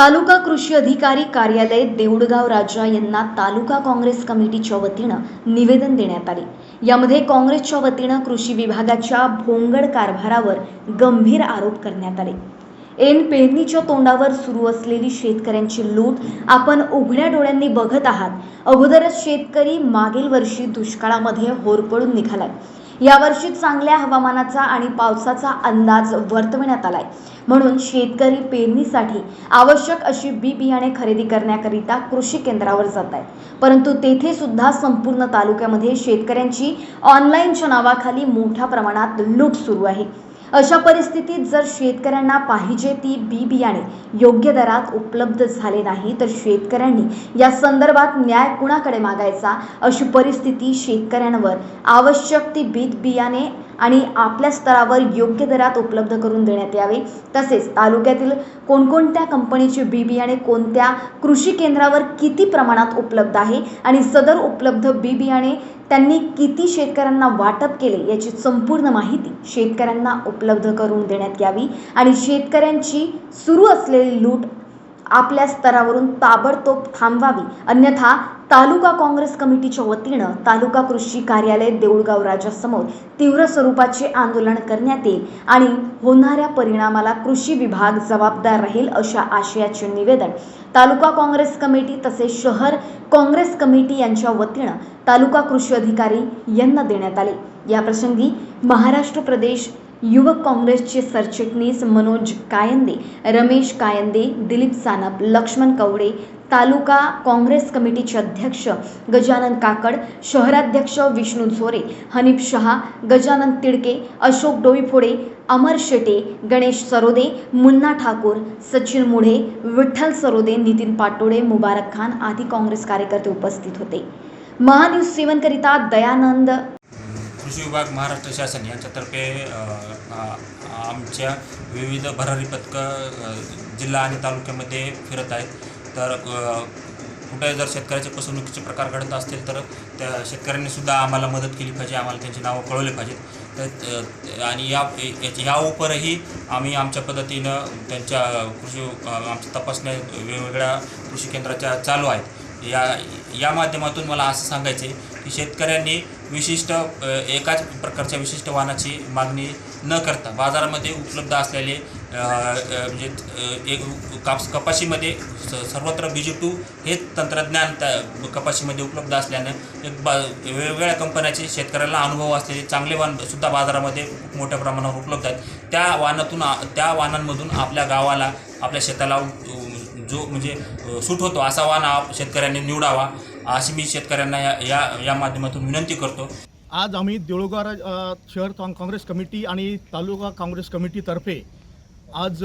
तालुका कृषी अधिकारी कार्यालय देऊळगाव राजा यांना तालुका काँग्रेस कमिटीच्या वतीनं निवेदन देण्यात आले. यामध्ये काँग्रेसच्या वतीनं कृषी विभागाच्या भोंगड कारभारावर गंभीर आरोप करण्यात आले. एन पेरणीच्या तोंडावर सुरू असलेली शेतकऱ्यांची लूट आपण उघड्या डोळ्यांनी बघत आहात. अगोदरच शेतकरी मागील वर्षी दुष्काळामध्ये होरपळून निघालाय. यावर्षी चांगल्या हवामानाचा आणि पावसाचा अंदाज वर्तवण्यात आलाय. म्हणून शेतकरी पेरणीसाठी आवश्यक अशी बी बियाणे खरेदी करण्याकरिता कृषी केंद्रावर जात आहेत. परंतु तेथे सुद्धा संपूर्ण तालुक्यामध्ये शेतकऱ्यांची ऑनलाईनच्या नावाखाली मोठ्या प्रमाणात लूट सुरू आहे. अशा परिस्थितीत जर शेतकऱ्यांना पाहिजे ती बी बियाणे योग्य दरात उपलब्ध झाले नाही तर शेतकऱ्यांनी या संदर्भात न्याय कुणाकडे मागायचा? अशी परिस्थिती शेतकऱ्यांवर. आवश्यक ती बीत बियाणे आणि आपल्या स्तरावर योग्य दरात उपलब्ध करून देण्यात यावे. तसेच तालुक्यातील कोणकोणत्या कंपनीचे बी बियाणे कोणत्या कृषी केंद्रावर किती प्रमाणात उपलब्ध आहे आणि सदर उपलब्ध बी बियाणे त्यांनी किती शेतकऱ्यांना वाटप केले याची संपूर्ण माहिती शेतकऱ्यांना उपलब्ध करून देण्यात यावी. आणि शेतकऱ्यांची सुरू असलेली लूट आपल्या स्तरावरून ताबडतोब थांबवावी. अन्यथा तालुका काँग्रेस कमिटीच्या वतीनं तालुका कृषी कार्यालय देऊळगाव राजासमोर तीव्र स्वरूपाचे आंदोलन करण्यात येईल आणि होणाऱ्या परिणामाला कृषी विभाग जबाबदार राहील अशा आशयाचे निवेदन तालुका काँग्रेस कमिटी तसेच शहर काँग्रेस कमिटी यांच्या वतीनं तालुका कृषी अधिकारी यांना देण्यात आले. याप्रसंगी महाराष्ट्र प्रदेश युवक काँग्रेसचे सरचिटणीस मनोज कायंदे रमेश कायंदे दिलीप सानप लक्ष्मण कवडे तालुका काँग्रेस कमिटीचे अध्यक्ष गजानन काकड शहराध्यक्ष विष्णू झोरे हनीफ शहा गजानन तिडके अशोक डोईफोडे अमर शेटे गणेश सरोदे मुन्ना ठाकूर सचिन मुढे विठ्ठल सरोदे नितीन पाटोडे मुबारक खान आदी काँग्रेस कार्यकर्ते उपस्थित होते. महान्यूज सेवनकरिता दयानंद कृषी विभाग महाराष्ट्र शासन यांच्यातर्फे आमच्या विविध भरारी पथकं जिल्हा आणि तालुक्यामध्ये फिरत आहेत. तर कुठे जर शेतकऱ्याचे फसवणुकीचे प्रकार घडत असतील तर त्या शेतकऱ्यांनीसुद्धा आम्हाला मदत केली पाहिजे आम्हाला त्यांची नावं कळवली पाहिजेत. तर आणि या याच्या- या उपरही आम्ही आमच्या पद्धतीनं त्यांच्या कृषी आमच्या तपासण्या वेगवेगळ्या कृषी केंद्राच्या चालू आहेत. या या माध्यमातून मला असं सांगायचं आहे की शेतकऱ्यांनी विशिष्ट एकाच प्रकारच्या विशिष्ट वाहनाची मागणी न करता बाजारामध्ये उपलब्ध असलेले म्हणजे एक काप कपाशीमध्ये स- सर्वत्र बीजी टू हे तंत्रज्ञान त्या कपाशीमध्ये उपलब्ध असल्यानं एक बा वेगवेगळ्या कंपन्याचे शेतकऱ्याला अनुभव असलेले चांगले वाहन सुद्धा बाजारामध्ये खूप मोठ्या प्रमाणावर उपलब्ध आहेत. त्या वाहनातून त्या वाहनांमधून आपल्या गावाला आपल्या शेताला जो म्हणजे सूट होतो असा वाहन शेतकऱ्यांनी निवडावा. अशी मी शेतकऱ्यांना या या या माध्यमातून विनंती करतो. आज आम्ही देऊळगाव शहर काँग्रेस कमिटी आणि तालुका काँग्रेस कमिटीतर्फे आज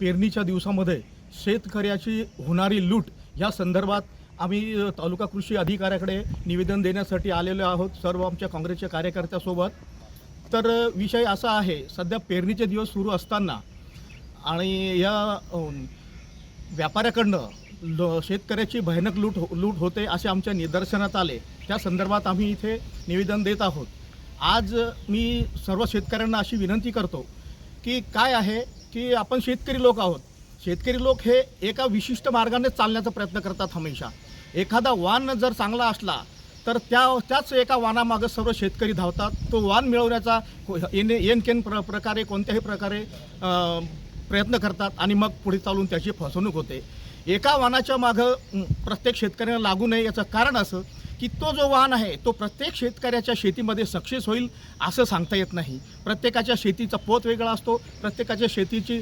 पेरणीच्या दिवसामध्ये शेतकऱ्याची होणारी लूट या संदर्भात आम्ही तालुका कृषी अधिकाऱ्याकडे निवेदन देण्यासाठी आलेलो आहोत सर्व आमच्या काँग्रेसच्या कार्यकर्त्यासोबत. तर विषय असा आहे सध्या पेरणीचे दिवस सुरू असताना आणि या व्यापाऱ्याकडनं लो शेतकऱ्याची भयानक लूट हो लूट होते असे आमच्या निदर्शनात आले. त्या संदर्भात आम्ही इथे निवेदन देत आहोत. आज मी सर्व शेतकऱ्यांना अशी विनंती करतो की काय आहे की आपण शेतकरी लोक आहोत. शेतकरी लोक हे एका विशिष्ट मार्गाने चालण्याचा प्रयत्न करतात हमेशा. एखादा वाण जर चांगला असला तर त्या त्याच एका वानामागं सर्व शेतकरी धावतात. तो वाण मिळवण्याचा को- येन केन प्र प्रकारे कोणत्याही प्रकारे प्रयत्न करतात आणि मग पुढे चालून त्याची फसवणूक होते. एका वाहनाच्या मागं प्रत्येक शेतकऱ्याला लागू नये याचं कारण असं की तो जो वाहन आहे तो प्रत्येक शेतकऱ्याच्या शेतीमध्ये सक्सेस होईल असं सांगता येत नाही. प्रत्येकाच्या शेतीचा पोत वेगळा असतो प्रत्येकाच्या शेतीची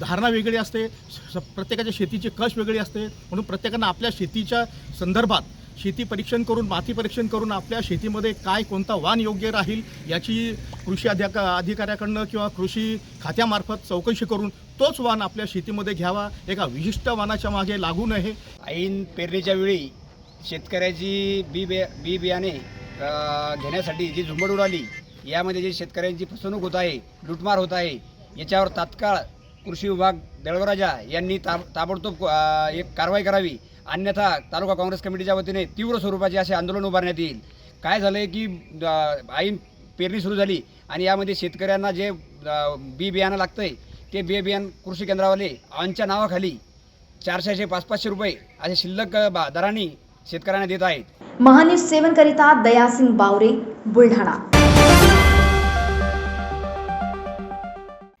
धारणा वेगळी असते स- प्रत्येकाच्या शेतीची कश वेगळी असते. म्हणून प्रत्येकानं आपल्या शेतीच्या संदर्भात शेती परीक्षण करून माती परीक्षण करून आपल्या शेतीमध्ये काय कोणता वाण योग्य राहील याची कृषी अधिका अधिकाऱ्याकडनं किंवा कृषी खात्यामार्फत चौकशी करून तोच वाण आपल्या शेतीमध्ये घ्यावा. एका विशिष्ट वाणाच्या मागे लागू नये. ऐन पेरणीच्या वेळी शेतकऱ्याची बी बे बी बियाणे घेण्यासाठी जी झुंबड उडाली यामध्ये जी शेतकऱ्यांची फसवणूक होत आहे लुटमार होत आहे याच्यावर तात्काळ कृषी विभाग दळवराजा यांनी ताब ताबडतोब एक कारवाई करावी. अन्यथा तालुका काँग्रेस कमिटीच्या वतीने तीव्र स्वरूपाचे असे आंदोलन उभारण्यात येईल. काय झालं आहे की ऐन पेरणी सुरू झाली आणि यामध्ये शेतकऱ्यांना जे बी बियाणं लागतं आहे ते बी बियाण कृषी केंद्रावाले आमच्या नावाखाली चारशेशे पाच पाचशे रुपये असे शिल्लक दराने शेतकऱ्यांना देत आहेत. महान्यूज सेवन करिता दयासिंग बावरे बुलढाणा.